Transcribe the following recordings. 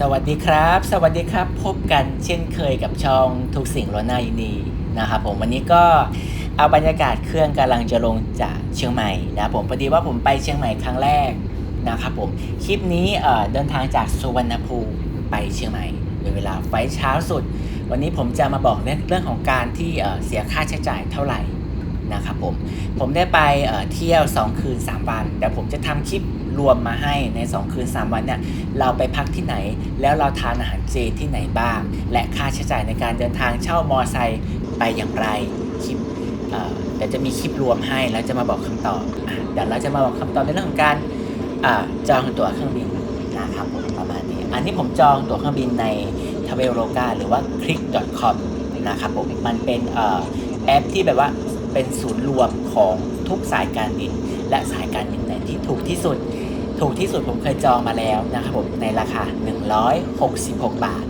สวัสดีครับ สวัสดีครับ พบกันเช่นเคยกับช่องทุกสิ่งล้วนหน้ายินดีนะครับผมวันนี้ก็เอาบรรยากาศเครื่องกำลังจะลงจากเชียงใหม่นะครับผมพอดีว่าผมไปเชียงใหม่ครั้งแรกนะครับผมคลิปนี้เดินทางจากสุวรรณภูมิไปเชียงใหม่เวลาไฟเช้าสุด วันนี้ผมจะมาบอกเรื่องเรื่องของการที่เสียค่าใช้จ่ายเท่าไหร่นะครับผมผมได้ไปเที่ยว 2 คืน 3 วันเดี๋ยวผมจะทำคลิป รวมมาให้ใน 2 คืน 3 วันเนี่ยเราไปพักที่ไหน แล้วเราทานอาหารเจที่ไหนบ้าง และค่าใช้จ่ายในการเดินทางเช่ามอไซค์ไปอย่างไรคลิปเอ่อเดี๋ยวจะมีคลิปรวมให้แล้วจะมาบอกคำตอบเดี๋ยวเราจะมาบอกคำตอบในเรื่องของการอจองตั๋วเครื่องบินนะครับผมประมาณนี้ อันนี้ผมจองตั๋วเครื่องบินใน Traveloka หรือว่า click.com นะครับผมมันเป็นอแอปที่แบบว่าเป็นศูนย์รวมของทุกสายการบิน และสายการบินไหนที่ถูกที่สุด ถูกที่สุดผมเคยจองมาแล้วนะครับผมในราคา 166 บาท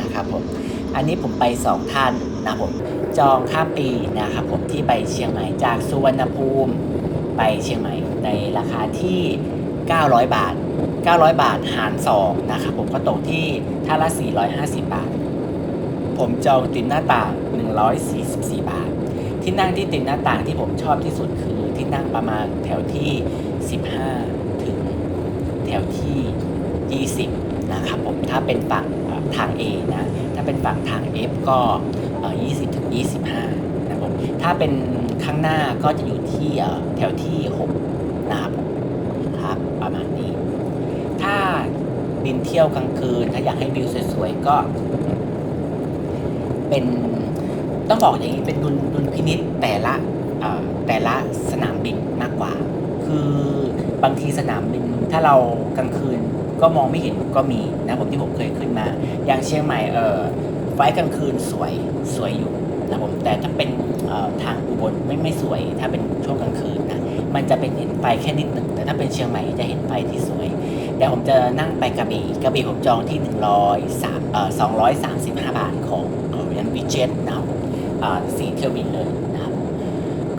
นะครับผมอันนี้ผมไป 2 ท่านนะครับผมจองข้ามปีนะครับผมที่ไปเชียงใหม่จากสุวรรณภูมิไปเชียงใหม่ในราคาที่ 900 บาท 900 บาทหาร 2 นะครับผมก็ตกที่ท่าละ 450 บาท ผมจองติมหน้าต่าง 144 บาท ที่นั่งที่ติมหน้าต่างที่ผมชอบที่สุดคือที่นั่งประมาณแถวที่ 15 ถึงแถวที่ 20 นะครับผมถ้าเป็นฝั่งทาง A นะถ้าเป็นฝั่งทาง F ก็ 20ถึง25 นะครับผมถ้าเป็นข้างหน้าก็จะอยู่ที่แถวที่ 6 นะครับครับประมาณนี้ ถ้าบินเที่ยวกลางคืน ถ้าอยากให้วิวสวยๆ ก็ เป็นต้องบอกอย่างนี้เป็นดุลดุลพินิษแต่ละแต่ละสนามบินมากกว่า คือ บางทีสนามบินถ้าเรากลางคืนก็มองไม่เห็นก็มีนะผมที่ผมเคยขึ้นมา อย่างเชียงใหม่เออไฟกลางคืนสวยสวยอยู่นะผมแต่ถ้าเป็นทางอุบลไม่ไม่สวย ถ้าเป็นช่วงกลางคืนนะมันจะเป็นเห็นไฟแค่นิดหนึ่งแต่ถ้าเป็นเชียงใหม่จะเห็นไฟที่สวยเดี๋ยวผมจะนั่งไปกระบี่กระบี่ผมจองที่ 100สามเอ่อ235 บาทของเอ่อยันวิเจ็ตนะครับสี่เที่ยวบินเลยนะครับ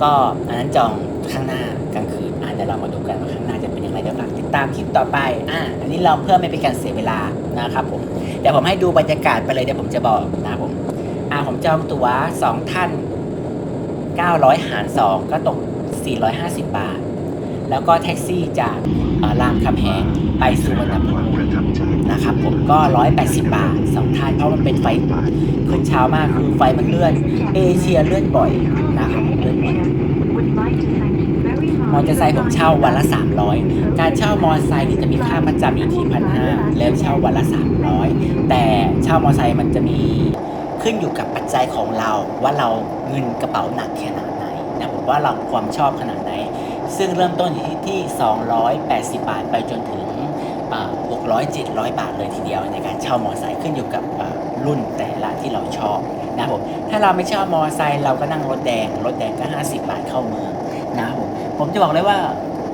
ก็อันนั้นจองข้างหน้ากลางคืน ดี๋ยวเรามาดูกันว่าข้างหน้าจะเป็นยังไงเดี๋ยวฝากติดตามคลิปต่อไปอะอันนี้เราเพื่อไม่เป็นการเสียเวลานะครับผมเดี๋ยวผมให้ดูบรรยากาศไปเลยเดี๋ยวผมจะบอกนะผมอ่าผมจองตั๋ว2ท่าน 900 หาร 2 ก็ตก 450 บาท แล้วก็แท็กซี่จากเอ่อรามคำแหงไปสุวรรณภูมินะครับผมก็ 180 บาทสองท่านเพราะมันเป็นไฟขึ้นเช้ามากคือไฟมันเลื่อน เอเชียเลื่อนบ่อยนะครับ มอเตอร์ไซค์ผมเช่าวันละ 300 การเช่ามอเตอร์ไซค์นี่จะมีค่าประจำอยู่ที่พันห้าแล้วเช่าวันละ 300 แต่เช่ามอเตอร์ไซค์มันจะมีขึ้นอยู่กับปัจจัยของเราว่าเราเงินกระเป๋าหนักขนาดไหนนะผมว่าเราความชอบขนาดไหน ซึ่งเริ่มต้นอยู่ที่ 280 บาทไปจนถึงอ่า600 700 บาทเลยทีเดียวในการเช่ามอเตอร์ไซค์ขึ้นอยู่กับรุ่นแต่ละที่เราชอบนะผมถ้าเราไม่ชอบมอเตอร์ไซค์เราก็นั่งรถแดงรถแดงก็ 50 บาทเข้าเมือง ผมจะบอกเลยว่า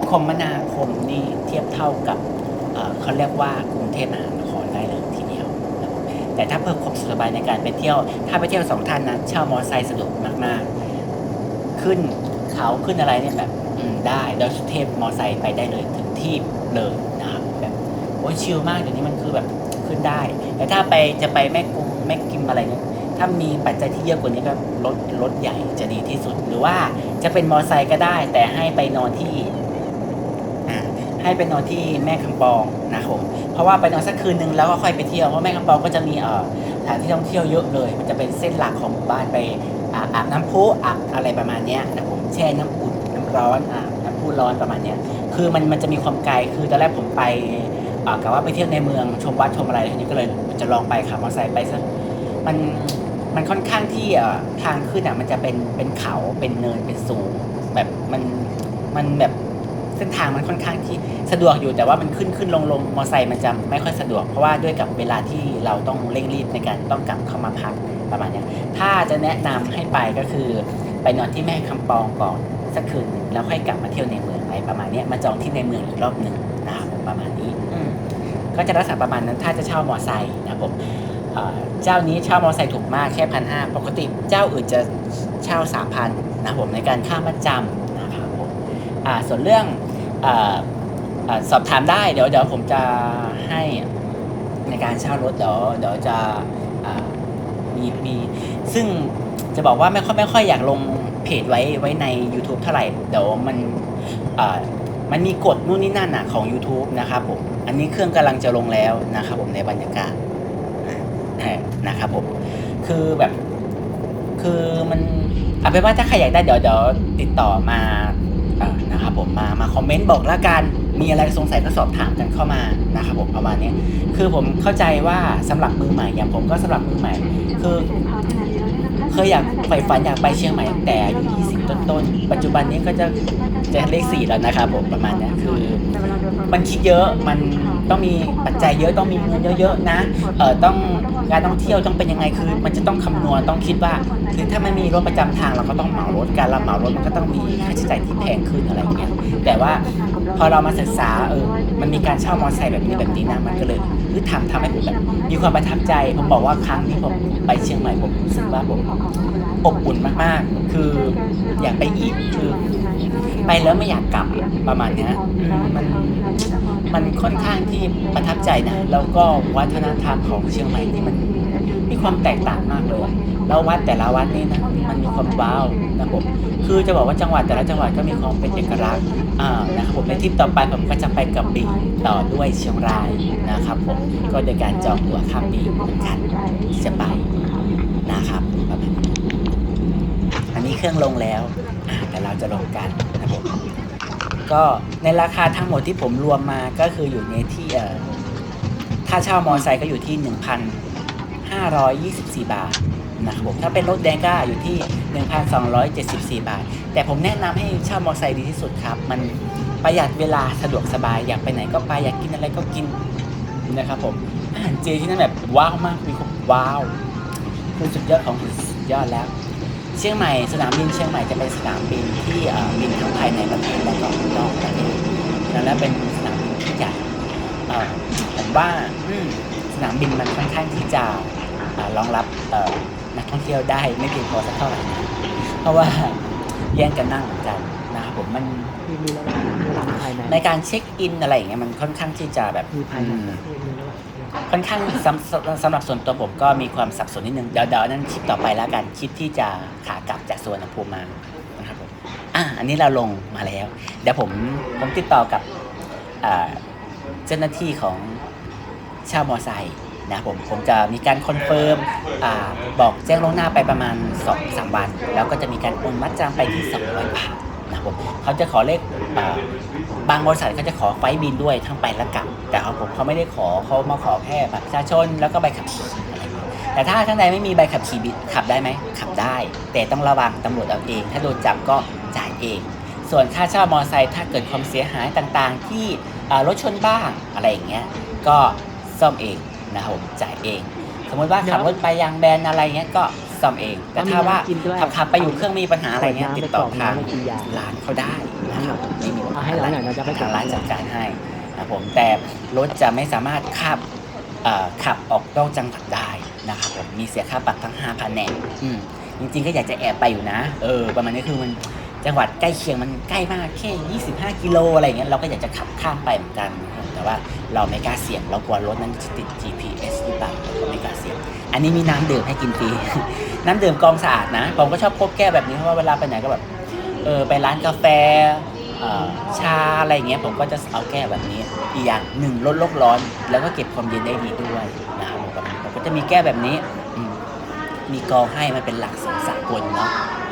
คมนาคมนี่เทียบเท่ากับเขาเรียกว่ากรุงเทพมหานครได้เลยทีเดียว แต่ถ้าเพื่อความสบายในการไปเที่ยว ถ้าไปเที่ยวสองท่านนะเช่ามอเตอร์ไซค์สะดวกมากๆ ขึ้นเขาขึ้นอะไรเนี่ยแบบได้ดอยสุเทพมอเตอร์ไซค์ไปได้เลยถึงที่เลยนะครับแบบโอ้ยชิลมากเดี๋ยวนี้มันคือแบบขึ้นได้ แต่ถ้าไปจะไปแม่กุงแม่กิมอะไรเนี่ย ถ้ามีปัจจัยที่เยอะกว่านี้ก็รถรถใหญ่จะดีที่สุด หรือว่าจะเป็นมอไซค์ก็ได้ แต่ให้ไปนอนที่ให้ไปนอนที่แม่คำปองนะครับผมเพราะว่าไปนอนสักคืนนึงแล้วก็ค่อยไปเที่ยวเพราะแม่คำปองก็จะมีเอ่อสถานที่ท่องเที่ยวเยอะเลย มันจะเป็นเส้นหลักของหมู่บ้านไปอาบน้ำพุอาบอะไรประมาณนี้นะครับผมแช่น้ำอุ่นน้ำร้อนอาบน้ำพุร้อนประมาณนี้คือมันมันจะมีความไกลคือตอนแรกผมไปอ่ากะว่าไปเที่ยวในเมืองชมวัดชมอะไรทีนี้ก็เลยจะลองไปขับมอเตอร์ไซค์ไปสักมัน มันค่อนข้างที่เอ่อทางขึ้นอะมันจะเป็นเป็นเขาเป็นเนินเป็นสูง แบบมันมันแบบเส้นทางมันค่อนข้างที่สะดวกอยู่แต่ว่ามันขึ้นขึ้นลงลงมอเตอร์ไซค์มันจะไม่ค่อยสะดวก เพราะว่าด้วยกับเวลาที่เราต้องเร่งรีบในการต้องกลับเข้ามาพักประมาณเนี้ยถ้าจะแนะนำให้ไปก็คือ ไปนอนที่แม่คำปองก่อนสักคืนหนึ่งแล้วค่อยกลับมาเที่ยวในเมืองอะไรประมาณเนี้ยมาจองที่ในเมืองอีกรอบหนึ่งนะครับผมประมาณนี้อืมก็จะรักษาประมาณนั้นถ้าจะเช่ามอเตอร์ไซค์นะครับผม เจ้านี้เช่ามอเตอร์ไซค์ถูกมากแค่พันห้าปกติเจ้าอื่นจะเช่าสามพันนะครับผมในการค่ามัดจำนะครับผมส่วนเรื่องออสอบถามได้เดี๋ยวเดี๋ยวผมจะให้ในการเช่ารถเดี๋ยวเดี๋ยวจะมีมีซึ่งจะบอกว่าไม่ค่อยไม่ค่อยอยากลงเพจไว้ไว้ใน YouTube เท่าไหร่ เดี๋ยวมันมันมีกฎนู่นนี่นั่นอะของ YouTube นะครับผม อันนี้เครื่องกำลังจะลงแล้วนะครับผมในบรรยากาศ นะครับผมคือแบบคือมันเอาเป็นว่าถ้าใครอยากได้เดี๋ยวเดี๋ยวติดต่อมาอ่อนะครับผมมามาคอมเมนต์บอกละกันมีอะไรสงสัยก็สอบถามกันเข้ามานะครับผมประมาณนี้คือผมเข้าใจว่าสำหรับมือใหม่อย่างผมก็สำหรับมือใหม่ คือเคยอยากใฝ่ฝันอยากไปเชียงใหม่ตั้งแต่อายุ20 ต้นๆปัจจุบันนี้ก็จะ จะเลขสี่แล้วนะครับผมประมาณเนี้ยคือมันคิดเยอะมันต้องมีปัจจัยเยอะต้องมีเงินเยอะๆนะเออต้องการท่องเที่ยวต้องเป็นยังไงคือ มันจะต้องคำนวณต้องคิดว่าคือถ้ามันมีรถประจำทางเราก็ต้องเหมารถการรับเหมารถมันก็ต้องมีค่าใช้จ่ายที่แพงขึ้นอะไรอย่างเงี้ยแต่ว่าพอเรามาศึกษาเออมันมีการเช่ามอเตอร์ไซค์แบบนี้แบบนี้นะมันก็เลย เฮ้ยทำทำให้ผมแบบมีความประทับใจ ผมบอกว่าครั้งที่ผมไปเชียงใหม่ผมรู้สึกว่าผมอบอุ่นมากๆ คืออยากไปอีกคือไปแล้วไม่อยากกลับประมาณนี้มันมันค่อนข้างที่ประทับใจนะ แล้วก็วัฒนธรรมของเชียงใหม่นี่มันมีความแตกต่างมากเลย แล้ววัดแต่ละวัดนี่นะ มีความว้าวนะผมคือจะบอกว่าจังหวัดแต่ละจังหวัดก็มีความเป็นเอกลักษณ์อ่านะครับผมในทริปต่อไปผมก็จะไปกระบี่ต่อด้วยเชียงรายนะครับผมก็โดยการจองตั๋วข้ามปีเหมือนกันที่จะไปนะครับประมาณนี้อันนี้เครื่องลงแล้วแต่เราจะลงกันนะครับผมก็ในราคาทั้งหมดที่ผมรวมมาก็คืออยู่ในที่เอ่อค่าเช่ามอเตอร์ไซค์ก็อยู่ที่ 1,524 บาท นะครับผมถ้าเป็นรถแดงก็อยู่ที่ 1,274 บาท แต่ผมแนะนำให้เช่ามอเตอร์ไซค์ดีที่สุดครับ มันประหยัดเวลาสะดวกสบายอยากไปไหนก็ไปอยากกินอะไรก็กินนะครับผมอาหารเจที่นั่นแบบว้าวมากมีความว้าวคือสุดยอดของสุดยอดแล้ว เชียงใหม่สนามบินเชียงใหม่จะเป็นสนามบินที่บินทั้งภายในประเทศและก็นอกประเทศและเป็นสนามบินที่ใหญ่ผมว่าสนามบินมันค่อนข้างที่จะรองรับ นักท่องเที่ยวได้ไม่เพียงพอสักเท่าไหร่นะเพราะว่าแย่งกันนั่งเหมือนกันนะครับผมมันมีมีระหว่างมีระหว่างภายในในการเช็คอินอะไรอย่างเงี้ยมันค่อนข้างที่จะแบบมีภายในอืมประเทศมีระหว่างค่อนข้างสำสำสำหรับส่วนตัวผมก็มีความสับสนนิดนึงเดี๋ยวเดี๋ยวนั้นคลิปต่อไปแล้วกันคลิปที่จะขากลับจากสวนภูมิมานะครับผมอะอันนี้เราลงมาแล้ว เดี๋ยวผมผมติดต่อกับอ่าเจ้าหน้าที่ของเช่ามอไซค์ นะผมผมจะมีการคอนเฟิร์มบอกแจ้งล่วงหน้าไปประมาณ2อสวัน แล้วก็จะมีการโอนมัดจำไปที่ 200 บาทนะครับผมเขาจะขอเลขบางบริษัทก็จะขอไฟบินด้วยทั้งไปและกลับ แต่ของผมเขาไม่ได้ขอเขามาขอแค่บัตรประชาชนแล้วก็ใบขับขี่อะไรแต่ถ้าท่านใดไม่มีใบขับขี่ขับได้ไหมขับได้ แต่ต้องระวังตำรวจเอาเอง ถ้าโดนจับก็จ่ายเอง ส่วนค่าเช่ามอเตอร์ไซค์ถ้าเกิดความเสียหายต่างๆ ที่รถชนบ้างอะไรอย่างเงี้ยก็ซ่อมเอง นะครับผมจ่ายเอง สมมติว่าขับรถไปยางแบนอะไรเงี้ยก็ซ่อมเอง แต่ถ้าว่ากินด้วยขับขับๆไปอยู่เครื่องมีปัญหาอะไรเงี้ยขวดน้ำติดต่อทางไปกรอกน้ำไปกินยาร้านเขาได้นะครับไม่มีปัญเอาหาให้อะไรเราหน่อยเราจะไปทางร้านจัดการให้นะครับผมแต่รถจะไม่สามารถขับเอ่อขับออกนอกจังหวัดได้นะครับผมมีเสียค่าปรับทั้ง5,000แน่อืมจริงๆก็อยากจะแอบไปอยู่นะ เออประมาณนี้คือมันจังหวัดใกล้เคียงมันใกล้มากแค่ 25 กิโลอะไรเงี้ยเราก็อยากจะขับข้ามไปเหมือนกันนะครับ แต่ว่าเราไม่กล้าเสี่ยง เรากลัวรถนั้นจะติด GPS หรือเปล่าเราก็ไม่กล้าเสี่ยง อันนี้มีน้ำดื่มให้กินฟรี น้ำดื่มกองสะอาดนะ ผมก็ชอบพกแก้วแบบนี้เพราะว่าเวลาไปไหนก็แบบ เออไปร้านกาแฟชาอะไรเงี้ยผมก็จะเอาแก้วแบบนี้ อีกอย่างหนึ่งลดโลกร้อน แล้วก็เก็บความเย็นได้ดีด้วยนะครับผมผมก็จะมีแก้วแบบนี้ มีกองให้มันเป็นหลักสากลเนาะ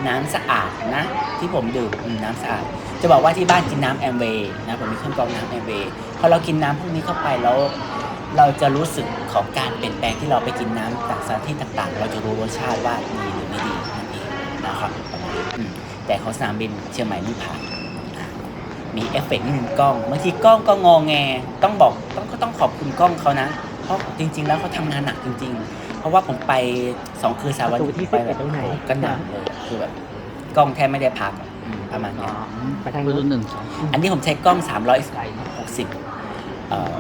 น้ำสะอาดนะ ที่ผมดื่มน้ำสะอาด จะบอกว่าที่บ้านกินน้ำแอมเวย์นะผมมีเครื่องกรองน้ำแอมเวย์พอเรากินน้ำพวกนี้เข้าไปแล้วเราจะรู้สึกของการเปลี่ยนแปลงที่เราไปกินน้ำต่างสถานที่ต่างๆ เราจะรู้รสชาติว่าดีหรือไม่ดีนั่นเองนะครับประมาณนี้อืมแต่ของสนามบินเชียงใหม่ไม่ผ่านอะมีเอฟเฟกต์นิดนึงกล้องบางทีกล้องก็งอแงต้องบอกต้องก็ต้องขอบคุณกล้องเขานะเพราะจริง ๆ แล้วเขาทำงานหนักจริง ๆ เพราะว่าผมไปสองคืนสามวันประตูที่ไป11ตรงไหนโอ้โก็หนักเลยคือแบบกล้องแทบไม่ได้พักอะอืม ประมาณอ๋อเนี้ยไปทางเบอนู้นร์หนึ่งสองอันนี้ผมใช้กล้อง 360เอ่อ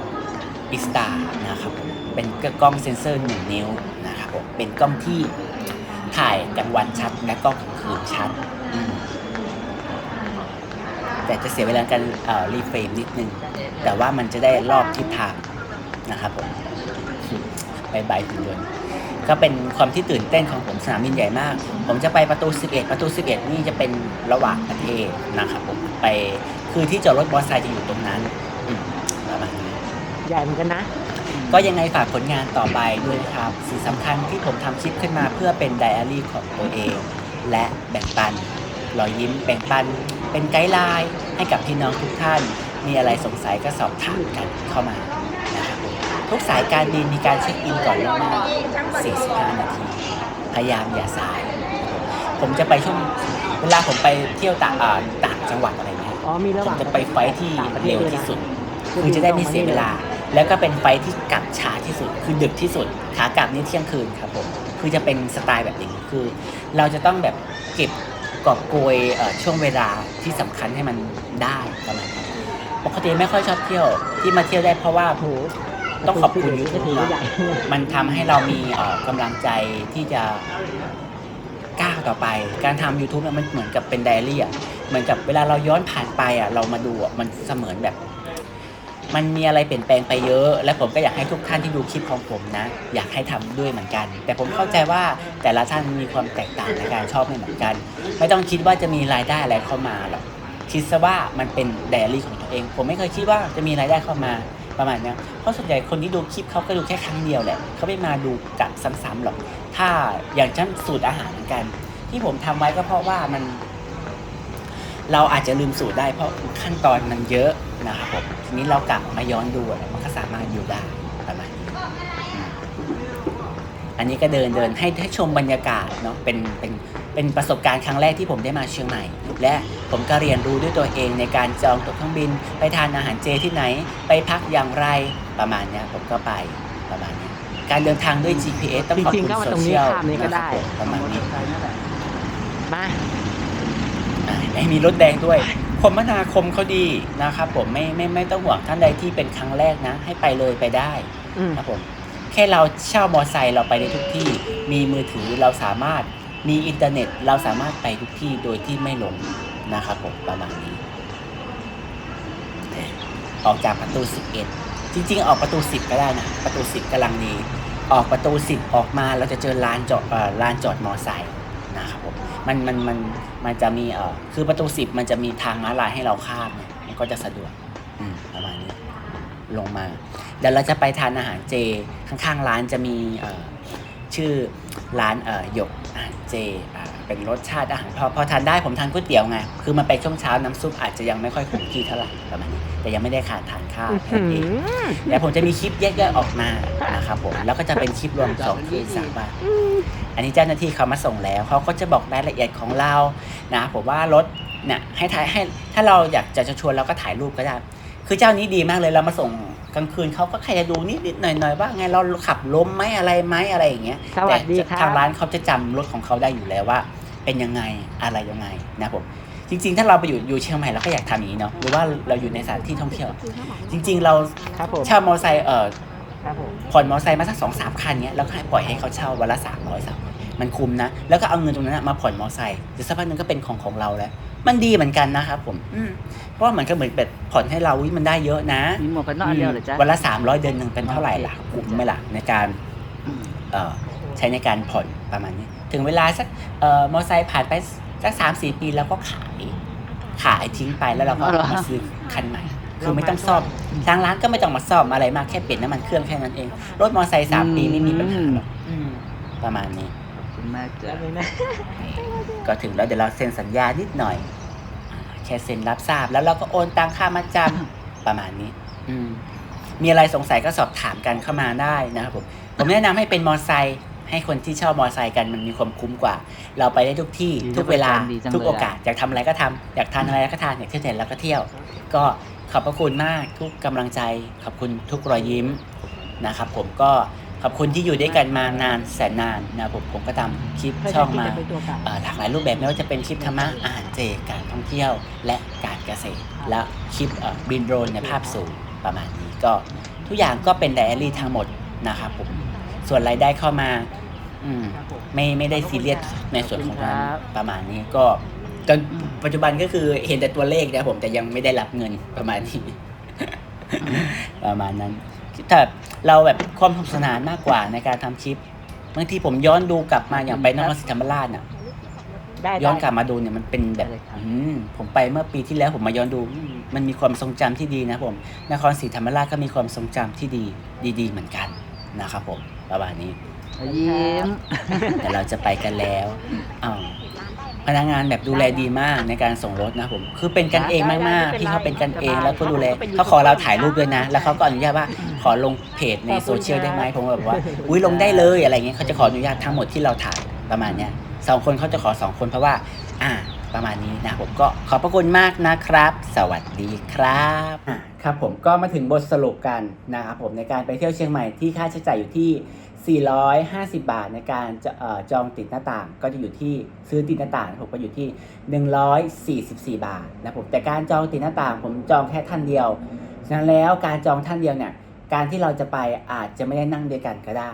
อิสตานะครับผมเป็นกล้องเซ็นเซอร์1นิ้วนะครับผมเป็นกล้องที่ถ่ายกลางวันชัดและก็กลางคืนชัดอืมแต่จะเสียเวลาการเอ่อรีเฟรมนิดนึง แต่ว่ามันจะได้รอบทิศทางนะครับผมไปใบหุ่นยนต์ ก็เป็นความที่ตื่นเต้นของผมสนามบินใหญ่มาก ผมจะไปประตู 11 ประตู 11 นี่จะเป็นระหว่างประเทศนะครับผมไปคือที่จอดรถมอเตอร์ไซค์จะอยู่ตรงนั้นอืมประมาณนี้ใหญ่เหมือนกันนะ ก็ยังไงฝากผลงานต่อไปด้วยนะครับสิ่งสำคัญที่ผมทำคลิปขึ้นมาเพื่อเป็นไดอารี่ของตัวเอง และแบ่งปันรอยยิ้มแบ่งปัน เป็นไกด์ไลน์ให้กับพี่น้องทุกท่าน มีอะไรสงสัยก็สอบถามกันเข้ามานะครับผม ทุกสายการบินมีการเช็คอินก่อนล่วงหน้า45 นาที พยายามอย่าสายนะครับผมจะไปช่วงเวลาผมไปเที่ยวต่างอ่าต่างจังหวัดอะไรเงี้ยอ๋อมีระหผมว่างจะไปไฟท์ที่ต่างประเทเร็ศวด้วยที่นะสุด คือจะได้ไม่เสียเวลา แล้วก็เป็นไฟท์ที่กลับช้าที่สุด คือดึกที่สุด ขากลับนี่เที่ยงคืนครับผม คือจะเป็นสไตล์แบบนี้ คือ เราจะต้องแบบเก็บกอบโกยเอ่อช่วงเวลาที่สำคัญให้มันได้ประมาณนี้ปกติไม่ค่อยชอบเที่ยวที่มาเที่ยวได้เพราะว่าโอ้โห ต้องขอบคุณก็ YouTube ถือว่าใหญ่มันทำให้เรามีเอ่อกำลังใจที่จะก้าวต่อไป การทำ YouTube เนี่ยมันเหมือนกับเป็นไดอารี่อะเหมือนกับเวลาเราย้อนผ่านไปอะเรามาดูอะมันเสมือนแบบ มันมีอะไรเปลี่ยนแปลงไปเยอะ และผมก็อยากให้ทุกท่านที่ดูคลิปของผมนะ อยากให้ทำด้วยเหมือนกัน แต่ผมเข้าใจว่าแต่ละท่านมีความแตกต่างในการชอบไม่เหมือนกัน ไม่ต้องคิดว่าจะมีรายได้อะไรเข้ามาหรอกคิดซะว่ามันเป็นไดอารี่ของตัวเอง ผมไม่เคยคิดว่าจะมีรายได้เข้ามา ประมาณนี้เพราะส่วนใหญ่คนที่ดูคลิปเขาก็ดูแค่ครั้งเดียวแหละเขาไม่มาดูกับซ้ำๆหรอก ถ้าอย่างเช่นสูตรอาหารเหมือนกัน ที่ผมทำไว้ก็เพราะว่ามัน เราอาจจะลืมสูตรได้เพราะขั้นตอนมันเยอะนะครับผมทีนี้เรากลับมาย้อนดูมันก็สามารถอยู่ได้ประมาณนี้อันนี้ก็เดินเดินให้ให้ชมบรรยากาศเนาะเป็นเป็น เป็นประสบการณ์ครั้งแรกที่ผมได้มาเชียงใหม่ และผมก็เรียนรู้ด้วยตัวเองในการจองตั๋วเครื่องบิน ไปทานอาหารเจที่ไหน ไปพักอย่างไรประมาณเนี้ยผมก็ไปประมาณเนี้ยการเดินทางด้วย GPS ต้องจขอบริงคุณๆก็มาโซตรงนี้เชียลข้ามนี้ก็ได้นะครับผมประมาณนี้มาอ่าไม่มีรถแดงด้วยคมนาคมเขาดีนะครับผมไม่ไม่ไม่ต้องห่วงท่านใดที่เป็นครั้งแรกนะ ให้ไปเลยไปได้อืมครับผมแค่เราเช่ามอไซค์เราไปได้ทุกที่ มีมือถือเราสามารถ มีอินเทอร์เน็ตเราสามารถไปทุกที่โดยที่ไม่หลงนะครับผมประมาณนี้ ออกจากประตู 11 จริง ๆ ออกประตู 10 ก็ได้นะ ประตู 10กำลังดีออกประตู 10 ออกมาเราจะเจอลานจอดลานจอดมอไซค์นะครับผมมันมันมันมันจะมีเออคือประตู 10 มันจะมีทางม้าลายให้เราข้ามเนี่ยมันก็จะสะดวกอืประมาณนี้ลงมา เดี๋ยวเราจะไปทานอาหารเจ ข้างๆ ร้านจะมีเออชื่อร้านเออหยก อาหารเจอ่าเป็นรสชาติอาหารพอพอทานได้ผมทานก๋วยเตี๋ยวไงคือมันไปช่วงเช้าน้ำซุปอาจจะยังไม่ค่อยคงที่เท่าไหร่ประมาณนี้ แต่ยังไม่ได้ขาดทานข้าวแค่นั้นเองเดี๋ยวผมจะมีคลิปแยกๆออกมานะครับผมแล้วก็จะเป็นคลิปรวมสองคืนสามวันอันนี้เจ้าหน้าที่เขามาส่งแล้วเขาก็จะบอกรายละเอียดของเรานะผมว่ารถเนี่ยให้ถ่ายให้ถ้าเราอยากจะชวนเราก็ถ่ายรูปก็ได้ คือเจ้านี้ดีมากเลยเรามาส่ง กลางคืนเขาก็ใครจะดูนิดๆหน่อยๆว่าไงเราขับล้มไหมอะไรไหมอะไรอย่างเงี้ยสวัสดีแต่ครับทางร้านเขาจะจำรถของเขาได้อยู่แล้วว่า เป็นยังไงอะไรยังไงนะผมจริง ๆ ถ้าเราไปอยู่อยู่เชียงใหม่เราก็อยากทำอย่างนี้เนาะหรือว่าเราอยู่ในสถานที่ท่องเที่ยว จริง ๆ เราครับผมเช่ามอเตอร์ไซค์เอ่อครับผมผ่อนมอเตอร์ไซค์มาสักสองสามคันเนี้ยแล้วก็ให้ปล่อยให้เขาเช่าวันละสามร้อยสามมันคุ้มนะ แล้วก็เอาเงินตรงนั้นนะมาผ่อนมอเตอร์ไซค์เดี๋ยวสักพักหนึงก็เป็นของของเราแล้ว มันดีเหมือนกันนะครับผมอืมเพราะว่ามันก็เหมือนแบบผ่อนให้เราวิมันได้เยอะนะมีหมวกกันน็อกอันเดียวเหรอจ๊ะวันละสามร้อยเดือนหนึ่งเป็นเท่าไหร่ล่ะคุ้มไหมล่ะในการเอ่อใช้ในการผ่อนประมาณนี้ ถึงเวลาสักเอ่อมอเตอร์ไซค์ผ่านไปสักสามสี่ปีแล้วก็ขายขายทิ้งไปแล้วเราก็อ๋อเหรอมาซื้อคันใหม่ คือไม่ต้องซ่อมทางร้านก็ไม่ต้องมาซ่อมอะไรมากแค่เปลี่ยนน้ำมันเครื่องแค่นั้นเอง รถมอเตอร์ไซค์สามปีไม่มีปัญหาหรอกอืมประมาณนี้ขอบ คุณมากจ้ะแล้วเลยนะก็ถึงแล้วเดี๋ยวเราเซ็นสัญญานิดหน่อยอ่าแค่เซ็นรับทราบ แล้วเราก็โอนตังค่ามาจำ ประมาณนี้ อืม มีอะไรสงสัยก็สอบถามกันเข้ามาได้นะครับผม ผมแนะนำให้เป็นมอไซค์ให้คนที่ชอบมอไซค์กันมันมีความคุ้มกว่า เราไปได้ทุกที่ทุกเวลาทุกโอกาสอยากทำอะไรก็ทำอยากทานอะไรก็ทานอยากเที่ยวไหนแล้วก็เที่ยว ก็ขอบพระคุณมากทุกกำลังใจ ขอบคุณทุกรอยยิ้มนะครับผมก็ ขอบคุณที่อยู่ด้วยกันมานานแสนนานนะครับผมผมก็ทำคลิปช่องมาไปตัวกลับเอ่อหลากหลายรูปแบบไม่ว่าจะเป็นคลิปธรรมะอาหารเจการท่องเที่ยวและการเกษตร และคลิปเอ่อบินโดรนในภาพสูงประมาณนี้ก็ทุกอย่างก็เป็นไดอารี่ทั้งหมดนะครับผมส่วนรายได้เข้ามาอืมไม่ไม่ได้ซีเรียสในส่วนของนั้นประมาณนี้ก็จนปัจจุบันก็คือเห็นแต่ตัวเลขนะครับผมแต่ยังไม่ได้รับเงินประมาณนี้ ประมาณนั้นแต่ เราแบบความสนุกสนานมากกว่าในการทำคลิปบางทีผมย้อนดูกลับมาอย่างไปนครศรีธรรมราชน่ะ ได้ย้อนได้กลับมาดูเนี่ยมันเป็นแบบได้เลยครับ อืมผมไปเมื่อปีที่แล้วผมมาย้อนดูอืมมันมีความทรงจำที่ดีนะผมนครศรีธรรมราชก็มีความทรงจำที่ดี ดีๆ เหมือนกันนะครับผมประมาณนี้ยิ้ม แต่เราจะไปกันแล้วอ้าว พนักงานแบบดูแลดีมากในการส่งรถนะผม คือเป็นกันเองมากๆพี่เขาเป็นกันเองแล้วก็ดูแลเขาขอเราถ่ายรูปด้วยนะ แล้วเขาก็อนุญาตว่าขอลงเพจในโซเชียลได้ไหมผมแบบว่าอุ้ยลงได้เลยอะไรเงี้ยเขาจะขออนุญาตทั้งหมดที่เราถ่ายประมาณเนี้ยสองคนเขาจะขอสองคนเพราะว่า อ่าประมาณนี้นะผมก็ขอบพระคุณมากนะครับ สวัสดีครับอะครับผมก็มาถึงบทสรุปกันนะครับผมในการไปเที่ยวเชียงใหม่ที่ค่าใช้จ่ายอยู่ที่ 450 บาทในการจะเอ่อจองติดหน้าต่างก็จะอยู่ที่ซื้อติดหน้าต่างผมก็อยู่ที่ 144 บาทนะผมแต่การจองติดหน้าต่างผมจองแค่ท่านเดียวฉะนั้นแล้วการจองท่านเดียวเนี่ยการที่เราจะไปอาจจะไม่ได้นั่งด้วยกันก็ได้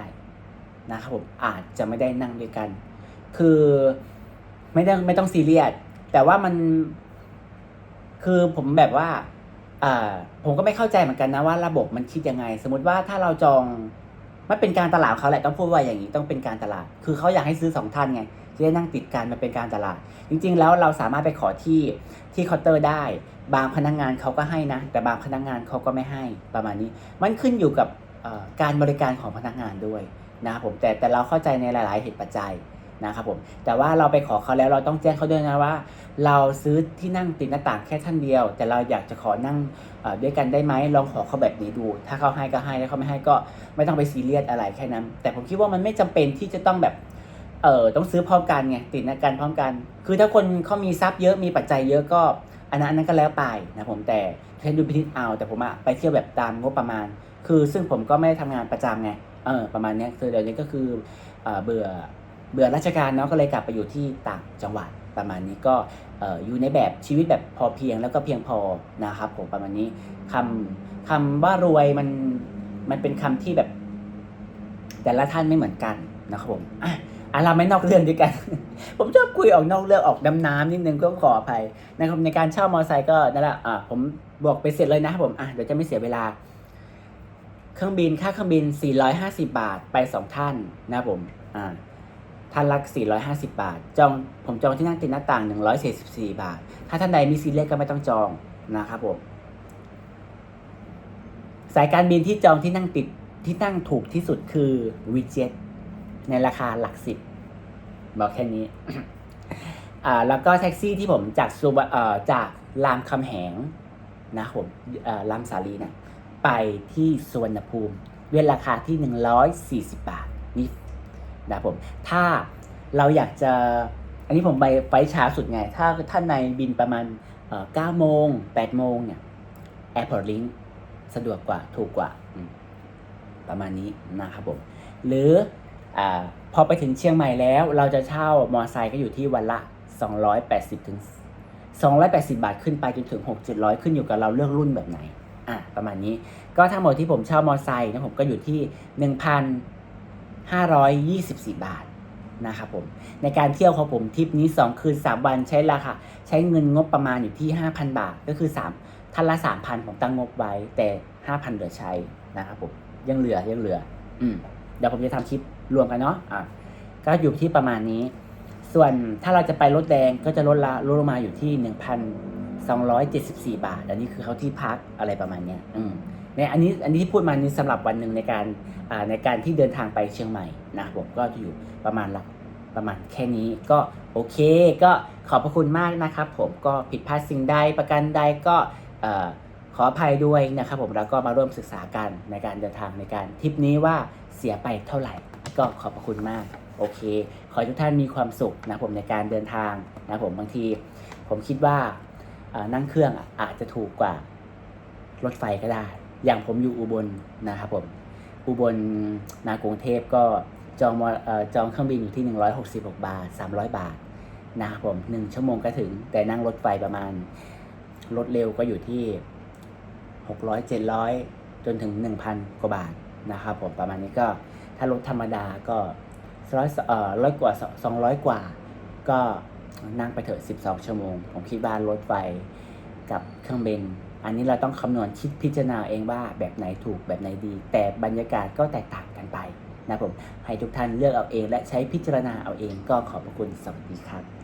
นะครับผมอาจจะไม่ได้นั่งด้วยกัน คือไม่ต้องไม่ต้องซีเรียสแต่ว่ามันคือผมแบบว่าผมก็ไม่เข้าใจเหมือนกันนะว่าระบบมันคิดยังไง สมมติว่าถ้าเราจอง มันเป็นการตลาดเขาแหละต้องพูดว่าอย่างนี้ต้องเป็นการตลาด คือเขาอยากให้ซื้อสองท่านไงจะได้นั่งติดกันมันเป็นการตลาด จริง ๆ แล้วเราสามารถไปขอที่ที่เคาน์เตอร์ได้ บางพนักงานเขาก็ให้นะ แต่บางพนักงานเขาก็ไม่ให้ประมาณนี้ มันขึ้นอยู่กับการบริการของพนักงานด้วยนะครับผมแต่แต่เราเข้าใจในหลาย ๆ เหตุปัจจัย นะครับผมแต่ว่าเราไปขอเขาแล้วเราต้องแจ้งเขาด้วยนะว่า เราซื้อที่นั่งติดหน้าต่างแค่ท่านเดียว แต่เราอยากจะขอนั่งด้วยกันได้ไหมลองขอเขาแบบนี้ดู ถ้าเขาให้ก็ให้ถ้าเขาไม่ให้ก็ไม่ต้องไปซีเรียสอะไรแค่นั้น แต่ผมคิดว่ามันไม่จำเป็นที่จะต้องแบบเออต้องซื้อพร้อมกันไงติดหน้ากันพร้อมกัน คือถ้าคนเขามีทรัพย์เยอะมีปัจจัยเยอะก็อันนั้นอันนั้นก็แล้วไปนะผมแต่ใช้ดูพินิจเอา แต่ผมอะไปเที่ยวแบบตามงบประมาณ คือซึ่งผมก็ไม่ได้ทำงานประจำไงเออประมาณนี้คือเดี๋ยวนี้ก็คือเบื่อ เบื่อราชการเนาะก็เลยกลับไปอยู่ที่ต่างจังหวัดประมาณนี้ก็เอ่อยู่ในแบบชีวิตแบบพอเพียงแล้วก็เพียงพอนะครับผมประมาณนี้คำคำว่ารวยมันมันเป็นคำที่แบบ แต่ละท่านไม่เหมือนกันนะครับผมอะอะเราไม่นอกเรื่องด้วยกัน ผมชอบคุยออกนอกเรื่องออกดำน้ำนิดนึงก็ขออภัยนะครับในการเช่ามอเตอร์ไซค์ก็นั่นแหละอะผมบอกไปเสร็จเลยนะครับผมอะเดี๋ยวจะไม่เสียเวลา เครื่องบินค่าเครื่องบิน 450 บาทไปสองท่านนะครับผมอ่า ท่านละ450 บาท จองผมจองที่นั่งติดหน้าต่าง 144 บาท ถ้าท่านใดมีซีเรียสก็ไม่ต้องจองนะครับผม สายการบินที่จองที่นั่งติดที่นั่งถูกที่สุดคือวีเจ็ตในราคาหลักสิบบอกแค่นี้ อ่าแล้วก็แท็กซี่ที่ผมจากสุวรรณเอ่อจากรามคำแหงนะผมเอ่อรามสาลีเนี่ยไปที่สุวรรณภูมิ ด้วยราคาที่ 140 บาทนี่ นะผมถ้าเราอยากจะอันนี้ผมไปไฟช้าสุดไง ถ้าท่านในบินประมาณเอ่อ9โมง8โมงเนี่ย Airport Link สะดวกกว่าถูกกว่าประมาณนี้นะครับผมหรืออพอไปถึงเชียงใหม่แล้ว เราจะเช่ามอไซค์ก็อยู่ที่วันละ 280ถึง280 บาทขึ้นไปจนถึง 6 700 ขึ้นอยู่กับเราเลือกรุ่นแบบไหนอะประมาณนี้ ก็ทั้งหมดที่ผมเช่ามอไซค์นะผมก็อยู่ที่ 524 บาทนะครับผมในการเที่ยวของผมทริปนี้ 2 คืน 3 วันใช้ราคาใช้เงินงบประมาณอยู่ที่ 5,000 บาท ก็คือ 3ท่านละ 3,000 ผมตั้งงบไว้แต่ 5,000 เหลือใช้นะครับผมยังเหลือยังเหลือ อืมเดี๋ยวผมจะทำคลิปรวมกันเนาะอะก็อยู่ที่ประมาณนี้ ส่วนถ้าเราจะไปรถแดงก็จะลดละลดลงมาอยู่ที่ 1,274 บาท อันนี้คือเขาที่พักอะไรประมาณเนี้ยอืม เนี่ยอันนี้อันนี้ที่พูดมานี้สำหรับวันหนึ่งในการในการที่เดินทางไปเชียงใหม่นะครับผมก็จะอยู่ประมาณละประมาณแค่นี้ก็โอเค ก็ขอบพระคุณมากนะครับ ผมก็ผิดพลาดสิ่งใดประกันใดก็ขออภัยด้วยนะครับผมแล้วก็มาร่วมศึกษากันในการเดินทางในการทริปนี้ว่าเสียไปเท่าไหร่ ก็ขอบพระคุณมากโอเค ขอทุกท่านมีความสุขนะผมในการเดินทางนะผมบางที ผมคิดว่านั่งเครื่องอาจจะถูกกว่ารถไฟก็ได้ อย่างผมอยู่อุบลนะครับผมอุบลนากรุงเทพก็จองมอจองเครื่องบินอยู่ที่ 166 บาท 300 บาทนะครับผมหนึ่งชั่วโมงก็ถึง แต่นั่งรถไฟประมาณ รถเร็วก็อยู่ที่ 600 700 จนถึง 1,000 กว่าบาทนะครับผมประมาณนี้ก็ถ้ารถธรรมดาก็ร้อยเอ่อร้อยกว่าสองร้อยกว่า ก็นั่งไปเถอะ 12 ชั่วโมง ผมคิดว่ารถไฟกับเครื่องบิน อันนี้เราต้องคำนวณคิดพิจารณาเองว่าแบบไหนถูกแบบไหนดี แต่บรรยากาศก็แตกต่างกันไปนะผมให้ทุกท่านเลือกเอาเอง และใช้พิจารณาเอาเองก็ขอบพระคุณสวัสดีครับ